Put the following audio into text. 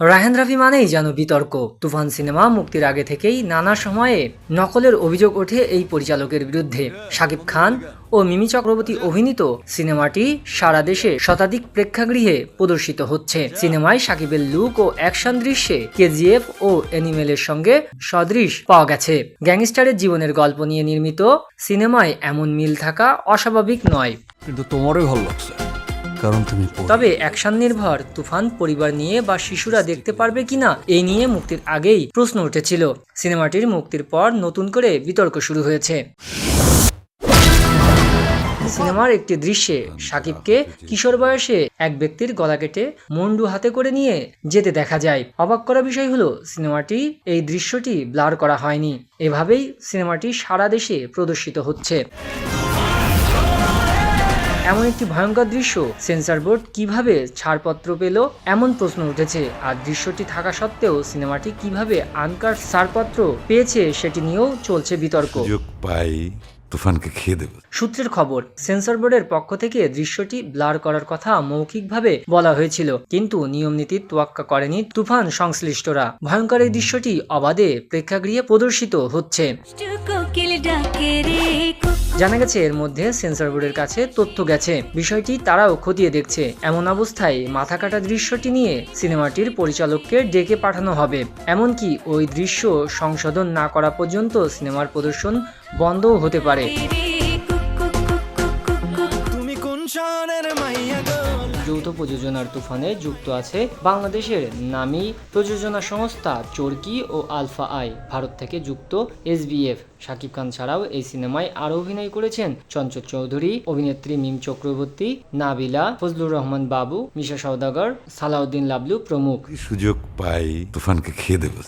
রাহেন রাফি মানেই যেন বিতর্ক। তুফান সিনেমা মুক্তির আগে থেকেই নানা সময়ে নকলের অভিযোগ ওঠে এই পরিচালকের বিরুদ্ধে। শাকিব খান ও মিমি চক্রবর্তী অভিনীত সিনেমাটি সারা দেশে শতাধিক প্রেক্ষাগৃহে প্রদর্শিত হচ্ছে। সিনেমায় শাকিবের লুক ও অ্যাকশন দৃশ্যে কেজিএফ ও অ্যানিমেলের সঙ্গে সদৃশ পাওয়া গেছে। গ্যাংস্টারের জীবনের গল্প নিয়ে নির্মিত সিনেমায় এমন মিল থাকা অস্বাভাবিক নয়। কিন্তু তোমারই ভালো লাগছে। কারণ তুমি তবে অ্যাকশন নির্ভর তুফান পরিবার নিয়ে বা শিশুরা দেখতে পারবে কিনা এই নিয়ে মুক্তির আগেই প্রশ্ন উঠেছিল। সিনেমাটির মুক্তির পর নতুন করে বিতর্ক শুরু হয়েছে। সিনেমার একটি দৃশ্যে সাকিবকে কিশোর বয়সে এক ব্যক্তির গলা কেটে মুন্ডু হাতে করে নিয়ে যেতে দেখা যায়। অবাক করা বিষয় হলো, সিনেমাটি, এই দৃশ্যটি ব্লার করা হয়নি। এভাবেই সিনেমাটি সারা দেশে প্রদর্শিত হচ্ছে। এমন একটি ভয়ঙ্কর দৃশ্য? সেন্সর বোর্ড কীভাবে ছাড়পত্র পেল? এমন প্রশ্ন উঠেছে। আর দৃশ্যটি থাকা সত্ত্বেও সিনেমাটি কীভাবে আনকার ছাড়পত্র পেয়েছে সেটি নিয়েও চলছে বিতর্ক। পাই তুফানকে খেয়ে দেবো। সূত্রের খবর সেন্সর বোর্ডের পক্ষ থেকে দৃশ্যটি ব্লার করার কথা মৌখিকভাবে বলা হয়েছিল। কিন্তু নিয়ম নীতির তোয়াক্কা করেনি তুফান সংশ্লিষ্টরা। ভয়ঙ্কর এই দৃশ্যটি অবাধে প্রেক্ষাগৃহে প্রদর্শিত হচ্ছে। জানা গেছে এর মধ্যে সেন্সর বোর্ডের কাছে তথ্য গেছে। বিষয়টি তারাও খতিয়ে দেখছে। এমন অবস্থায় মাথা কাটা দৃশ্যটি নিয়ে সিনেমাটির পরিচালককে ডেকে পাঠানো হবে। এমনকি ওই দৃশ্য সংশোধন না করা পর্যন্ত সিনেমার প্রদর্শন বন্ধও হতে পারে। যৌথ প্রযোজনার তুফানে যুক্ত আছে বাংলাদেশের নামী প্রযোজনা সংস্থা চরকি ও আলফা আই। ভারত থেকে যুক্ত এসবিএফ শাকিব খান ছাড়াও এই সিনেমায় আরও অভিনয় করেছেন চঞ্চল চৌধুরী, অভিনেত্রী মিম চক্রবর্তী, নাবিলা, ফজলুর রহমান বাবু, মিশা সওদাগর, সালাউদ্দিন লাবলু প্রমুখ। সুযোগ পাই তুফানকে খেয়ে দেবো।